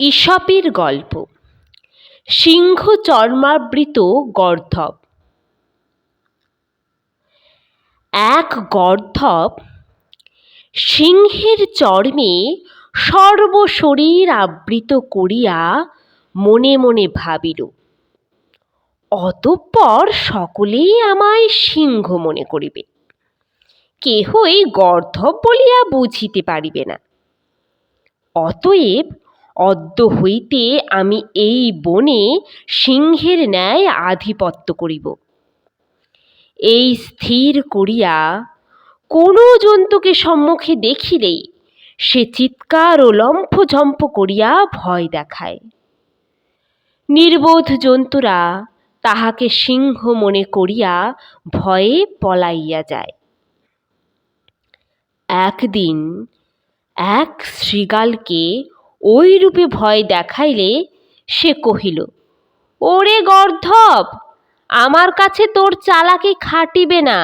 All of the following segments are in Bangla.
ঈশপের গল্প। সিংহ চর্মাবৃত গর্ধব। এক গর্ধব সিংহের চর্মে সর্বশরীর আবৃত করিয়া মনে মনে ভাবিল, অতঃপর সকলেই আমায় সিংহ মনে করিবে। কেহই গর্ধব বলিয়া বুঝিতে পারিবে না। অতএব অদ্য হইতে আমি এই বনে সিংহের ন্যায় আধিপত্য করিব। এই স্থির করিয়া কোনো জন্তুকে সম্মুখে দেখিলেই সে চিৎকার ও লম্ফঝম্প করিয়া ভয় দেখায়। নির্বোধ জন্তুরা তাহাকে সিংহ মনে করিয়া ভয়ে পলাইয়া যায়। একদিন এক শৃগালকে ওইরূপে ভয় দেখাইলে সে কহিল, ওরে গর্ধব, আমার কাছে তোর চালাকি খাটিবে না।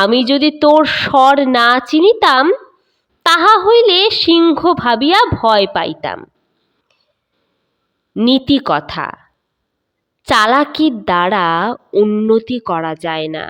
আমি যদি তোর স্বর না চিনিতাম, তাহা হইলে সিংহ ভাবিয়া ভয় পাইতাম। নীতি কথা, চালাকির দ্বারা উন্নতি করা যায় না।